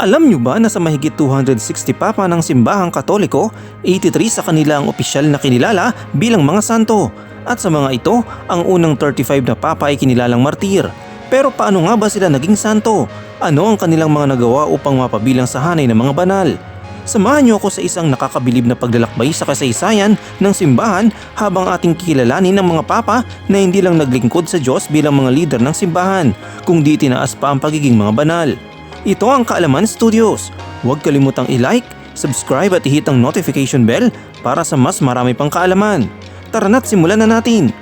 Alam nyo ba na sa mahigit 260 papa ng simbahang katoliko, 83 sa kanila ang opisyal na kinilala bilang mga santo. At sa mga ito, ang unang 35 na papa ay kinilalang martir. Pero paano nga ba sila naging santo? Ano ang kanilang mga nagawa upang mapabilang sa hanay ng mga banal? Samahan niyo ako sa isang nakakabilib na paglalakbay sa kasaysayan ng simbahan habang ating kilalanin ng mga papa na hindi lang naglingkod sa Diyos bilang mga leader ng simbahan, kundi tinaas pa ang pagiging mga banal. Ito ang Kaalaman Studios. Huwag kalimutang i-like, subscribe at i-hit ang notification bell para sa mas marami pang kaalaman. Tara na't simulan na natin!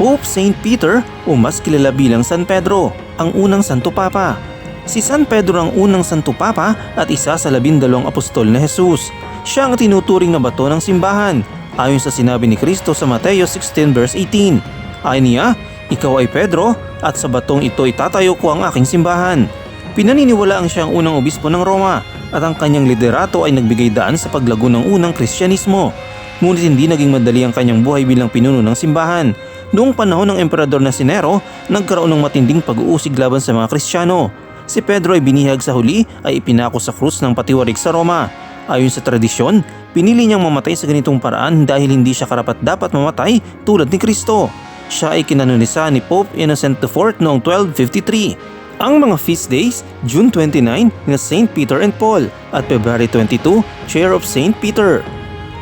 Pope Saint Peter o mas kilala bilang San Pedro, ang unang Santo Papa. Si San Pedro ang unang Santo Papa at isa sa labindalawang apostol na Jesus. Siya ang tinuturing na bato ng simbahan ayon sa sinabi ni Kristo sa Mateo 16 verse 18. Ayon niya, ikaw ay Pedro at sa batong ito itatayo ko ang aking simbahan. Pinaniniwala ang siyang unang obispo ng Roma at ang kanyang liderato ay nagbigay daan sa paglago ng unang Kristyanismo. Ngunit hindi naging madali ang kanyang buhay bilang pinuno ng simbahan. Noong panahon ng emperador na si Nero, nagkaroon ng matinding pag-uusig laban sa mga Kristiyano. Si Pedro ay binihag sa huli ay ipinako sa krus ng patiwarik sa Roma. Ayon sa tradisyon, pinili niyang mamatay sa ganitong paraan dahil hindi siya karapat dapat mamatay tulad ni Kristo. Siya ay kinanonisa ni Pope Innocent IV noong 1253. Ang mga feast days, June 29 na St. Peter and Paul at February 22, Chair of St. Peter.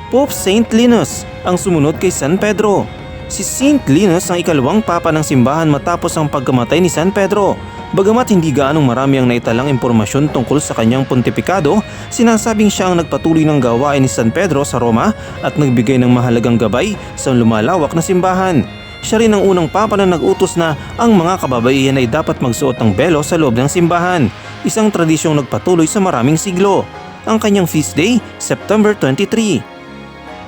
Pope St. Linus ang sumunod kay San Pedro. Si St. Linus ang ikalawang papa ng simbahan matapos ang pagkamatay ni San Pedro. Bagamat hindi gaanong marami ang naitalang impormasyon tungkol sa kanyang pontifikado, sinasabing siya ang nagpatuloy ng gawain ni San Pedro sa Roma at nagbigay ng mahalagang gabay sa lumalawak na simbahan. Siya rin ang unang papa na nag-utos na ang mga kababaihan ay dapat magsuot ng belo sa loob ng simbahan, isang tradisyong nagpatuloy sa maraming siglo. Ang kanyang feast day, September 23.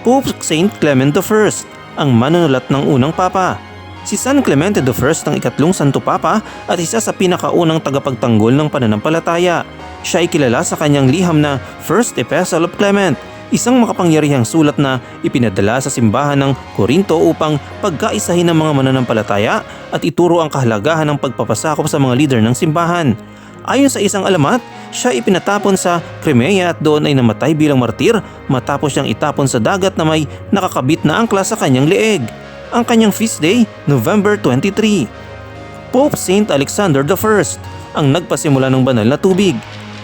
Pope Saint Clement I, ang manunulat ng unang papa. Si San Clemente I ang ikatlong Santo Papa at isa sa pinakaunang tagapagtanggol ng pananampalataya. Siya ay kilala sa kanyang liham na First Epistle of Clement, isang makapangyarihang sulat na ipinadala sa simbahan ng Korinto upang pagkaisahin ng mga mananampalataya at ituro ang kahalagahan ng pagpapasakop sa mga leader ng simbahan. Ayon sa isang alamat, siya ipinatapon sa Crimea at doon ay namatay bilang martir matapos siyang itapon sa dagat na may nakakabit na angkla sa kanyang leeg. Ang kanyang feast day, November 23. Pope Saint Alexander I ang nagpasimula ng banal na tubig.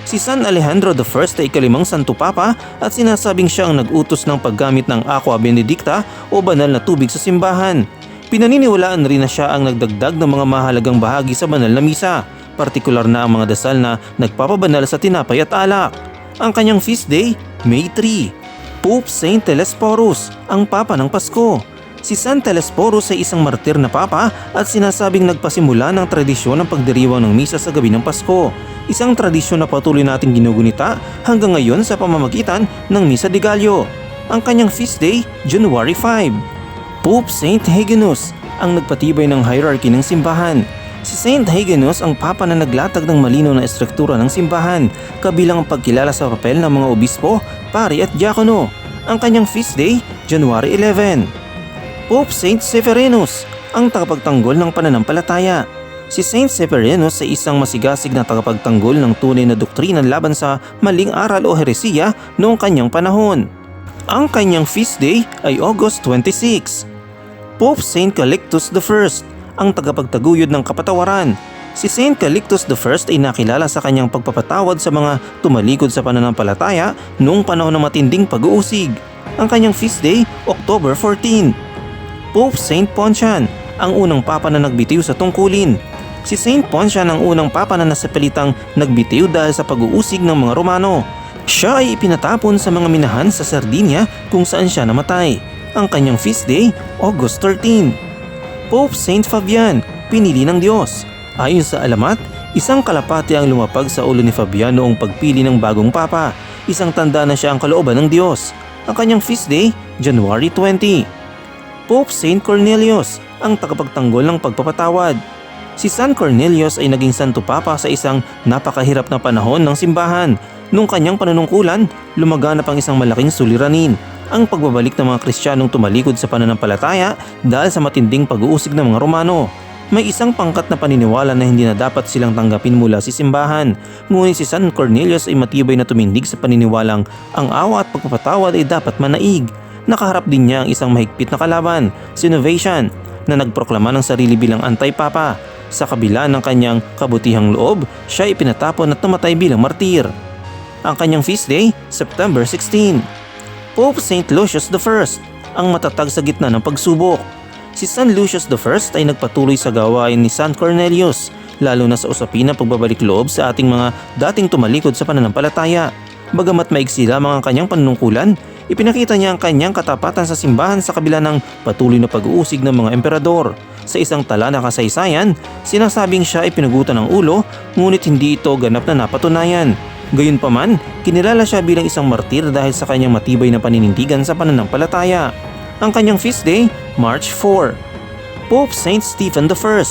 Si San Alejandro I ay ikalimang Santo Papa at sinasabing siya ang nag-utos ng paggamit ng Aqua Benedicta o banal na tubig sa simbahan. Pinaniniwalaan rin na siya ang nagdagdag ng mga mahalagang bahagi sa banal na misa partikular na ang mga dasal na nagpapabanal sa tinapay at alak. Ang kanyang feast day, May 3. Pope Saint Telesporus, ang Papa ng Pasko. Si San Telesporus ay isang martir na papa at sinasabing nagpasimula ng tradisyon ng pagdiriwang ng misa sa gabi ng Pasko. Isang tradisyon na patuloy nating ginugunita hanggang ngayon sa pamamagitan ng Misa de Gallo. Ang kanyang feast day, January 5. Pope Saint Hyginus, ang nagpatibay ng hierarchy ng simbahan. Si Saint Hyginus ang papa na naglatag ng malinaw na estruktura ng simbahan, kabilang ang pagkilala sa papel ng mga obispo, pari at diakono. Ang kanyang feast day, January 11. Pope Saint Severinus, ang tagapagtanggol ng pananampalataya. Si Saint Severinus ay isang masigasig na tagapagtanggol ng tunay na doktrina laban sa maling aral o heresiya noong kanyang panahon. Ang kanyang feast day ay August 26. Pope Saint Calixtus I, ang tagapagtaguyod ng kapatawaran. Si Saint Calixtus I ay nakilala sa kanyang pagpapatawad sa mga tumalikod sa pananampalataya noong panahon ng matinding pag-uusig. Ang kanyang feast day, October 14. Pope Saint Poncian, ang unang papa na nagbitiw sa tungkulin. Si Saint Poncian ang unang papa na nasapilitang nagbitiw dahil sa pag-uusig ng mga Romano. Siya ay ipinatapon sa mga minahan sa Sardinia kung saan siya namatay. Ang kanyang feast day, August 13. Pope Saint Fabian, pinili ng Diyos. Ayon sa alamat, isang kalapati ang lumapag sa ulo ni Fabian noong pagpili ng bagong papa. Isang tanda na siya ang kalooban ng Diyos. Ang kanyang feast day, January 20. Pope Saint Cornelius, ang tagapagtanggol ng pagpapatawad. Si San Cornelius ay naging santo papa sa isang napakahirap na panahon ng simbahan. Nung kanyang panunungkulan, lumaganap ang isang malaking suliranin. ang pagbabalik ng mga Kristiyanong tumalikod sa pananampalataya dahil sa matinding pag-uusig ng mga Romano. May isang pangkat na paniniwala na hindi na dapat silang tanggapin mula si simbahan. Ngunit si San Cornelius ay matibay na tumindig sa paniniwalang ang awa at pagpapatawad ay dapat manaig. Nakaharap din niya ang isang mahigpit na kalaban, si Novatian, na nagproklama ng sarili bilang antay-papa. Sa kabila ng kanyang kabutihang loob, siya ay pinatapon at namatay bilang martir. Ang kanyang feast day, September 16. Pope St. Lucius I, ang matatag sa gitna ng pagsubok. Si San Lucius I ay nagpatuloy sa gawain ni San Cornelius, lalo na sa usapin ng pagbabalik loob sa ating mga dating tumalikod sa pananampalataya. Bagamat maigsi lamang ang kanyang panunungkulan, ipinakita niya ang kanyang katapatan sa simbahan sa kabila ng patuloy na pag-uusig ng mga emperador. Sa isang tala na kasaysayan, sinasabing siya ay pinagutan ng ulo ngunit hindi ito ganap na napatunayan. Gayunpaman, kinilala siya bilang isang martir dahil sa kanyang matibay na paninindigan sa pananampalataya. Ang kanyang feast day, March 4. Pope Saint Stephen I,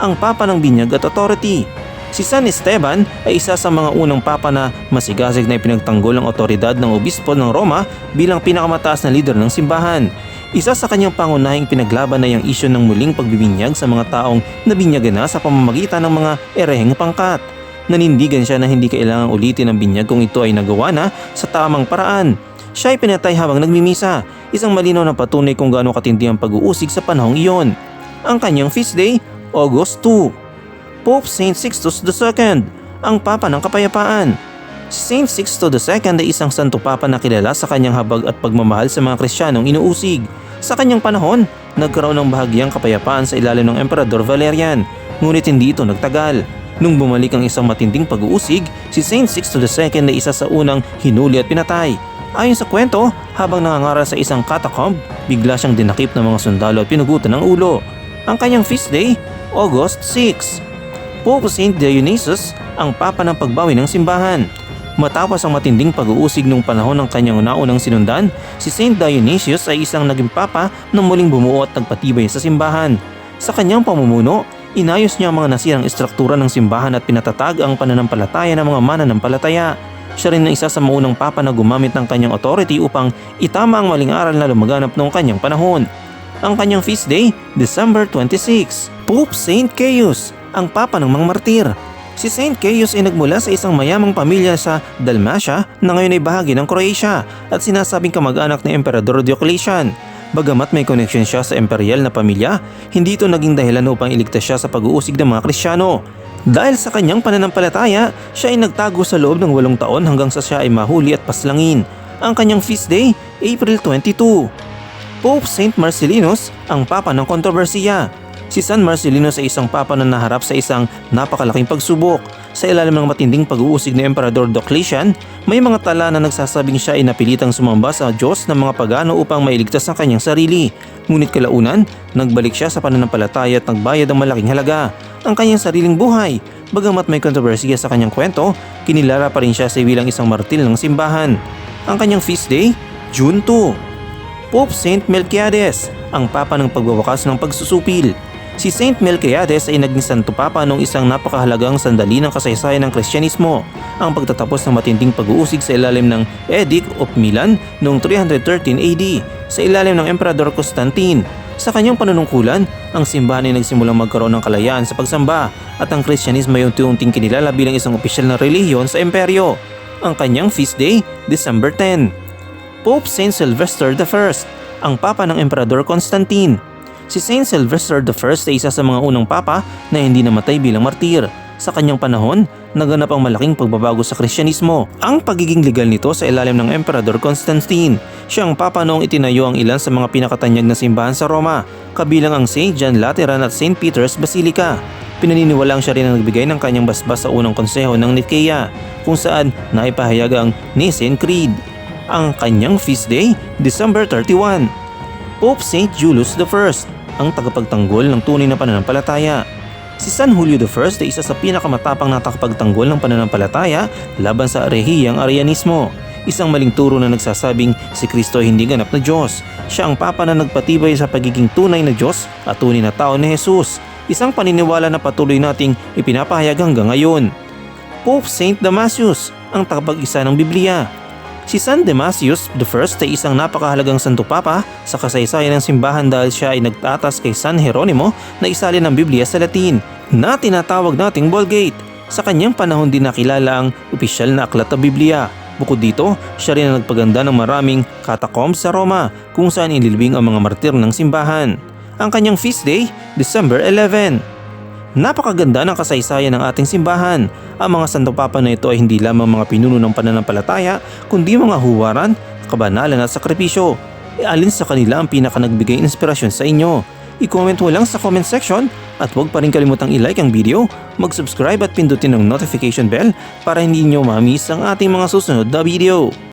ang Papa ng Binyag at Authority. Si San Esteban ay isa sa mga unang papa na masigasig na ipinagtanggol ang otoridad ng obispo ng Roma bilang pinakamataas na leader ng simbahan. Isa sa kanyang pangunahing pinaglaban ay ang isyo ng muling pagbibinyag sa mga taong nabinyagan na sa pamamagitan ng mga ereheng pangkat. Nanindigan siya na hindi kailangang ulitin ang binyag kung ito ay nagawa na sa tamang paraan. Siya ay pinatay habang nagmimisa, isang malinaw na patunay kung gaano katindi ang pag-uusig sa panahong iyon. Ang kanyang feast day, August 2. Pope Saint Sixtus II, ang Papa ng Kapayapaan. Si Saint Sixto II ay isang santo papa na kilala sa kanyang habag at pagmamahal sa mga Kristiyanong inuusig. Sa kanyang panahon, nagkaroon ng bahagyang kapayapaan sa ilalim ng Emperador Valerian, ngunit hindi ito nagtagal. Nung bumalik ang isang matinding pag-uusig, si Saint Sixto II ay isa sa unang hinuli at pinatay. Ayon sa kwento, habang nangangaral sa isang catacomb, bigla siyang dinakip ng mga sundalo at pinugutan ng ulo. Ang kanyang feast day, August 6. Pope Saint Dionysius ang papa ng pagbawi ng simbahan. Matapos ang matinding pag-uusig nung panahon ng kanyang naunang sinundan, si Saint Dionysius ay isang naging papa na muling bumuo at nagpatibay sa simbahan. Sa kanyang pamumuno, inayos niya ang mga nasirang estruktura ng simbahan at pinatatag ang pananampalataya ng mga mananampalataya. Siya rin ang isa sa maunang papa na gumamit ng kanyang authority upang itama ang maling aral na lumaganap noong kanyang panahon. Ang kanyang feast day, December 26. Pope Saint Caius ang papa ng mga martir. Si Saint Caius ay nagmula sa isang mayamang pamilya sa Dalmatia na ngayon ay bahagi ng Croatia at sinasabing kamag-anak ni Emperador Diocletian. Bagamat may koneksyon siya sa imperial na pamilya, hindi ito naging dahilan upang iligtas siya sa pag-uusig ng mga Krisyano. Dahil sa kanyang pananampalataya, siya ay nagtago sa loob ng walong taon hanggang sa siya ay mahuli at paslangin. Ang kanyang feast day, April 22. Pope Saint Marcellinus, ang papa ng kontrobersiya, Si San Marcelino sa isang papa na naharap sa isang napakalaking pagsubok. Sa ilalim ng matinding pag-uusig ni Emperador Diocletian, may mga tala na nagsasabing siya ay napilitang sumamba sa Diyos ng mga pagano upang mailigtas ang kanyang sarili. Ngunit kalaunan, nagbalik siya sa pananampalataya at nagbayad ng malaking halaga, ang kanyang sariling buhay. Bagamat may kontrobersiya sa kanyang kwento, kinilala pa rin siya sa bilang isang martil ng simbahan. Ang kanyang feast day, June 2. Pope Saint Melquiades, ang papa ng pagwawakas ng pagsusupil. Si Saint Melquiades ay naging santo papa noong isang napakahalagang sandali ng kasaysayan ng Kristyanismo, ang pagtatapos ng matinding pag-uusig sa ilalim ng Edict of Milan noong 313 AD sa ilalim ng Emperador Constantine. Sa kanyang panunungkulan, ang simbahan ay nagsimulang magkaroon ng kalayaan sa pagsamba at ang Kristyanismo ay unti-unting kinilala bilang isang opisyal na relihiyon sa imperyo. Ang kanyang feast day, December 10. Pope Saint Sylvester I, ang papa ng Emperador Constantine Si Saint Sylvester I ay isa sa mga unang papa na hindi namatay bilang martir. Sa kanyang panahon, naganap ang malaking pagbabago sa Kristyanismo. Ang pagiging legal nito sa ilalim ng Emperador Constantine. Siya ang papa noong itinayo ang ilan sa mga pinakatanyag na simbahan sa Roma, kabilang ang St. John Lateran at St. Peter's Basilica. Pinaniniwalang siya rin ang nagbigay ng kanyang basbas sa unang konseho ng Nicaea, kung saan naipahayag ang Nicene Creed. Ang kanyang feast day, December 31. Pope St. Julius I ang tagapagtanggol ng tunay na pananampalataya. Si San Julio I ay isa sa pinakamatapang na tagapagtanggol ng pananampalataya laban sa arehiyang Arianismo. Isang maling turo na nagsasabing si Kristo hindi ganap na Diyos. Siya ang papa na nagpatibay sa pagiging tunay na Diyos at tunay na tao ni Jesus. Isang paniniwala na patuloy nating ipinapahayag hanggang ngayon. Pope Saint Damasius, ang tagapag-isa ng Biblia. Si San Demasius I ay isang napakahalagang Santo Papa sa kasaysayan ng simbahan dahil siya ay nagtatas kay San Jeronimo na isalin ng Biblia sa Latin na tinatawag nating Vulgate. Sa kanyang panahon din nakilala ang opisyal na aklat na Biblia. Bukod dito, siya rin ang nagpaganda ng maraming catacombs sa Roma kung saan inilibing ang mga martir ng simbahan. Ang kanyang feast day, December 11. Napakaganda ng kasaysayan ng ating simbahan. Ang mga Santo Papa na ito ay hindi lamang mga pinuno ng pananampalataya, kundi mga huwaran, kabanalan at sakripisyo. E alin sa kanila ang pinaka nagbigay inspirasyon sa inyo? I-comment mo lang sa comment section at huwag pa rin kalimutang i-like ang video, mag-subscribe at pindutin ang notification bell para hindi nyo ma-miss ang ating mga susunod na video.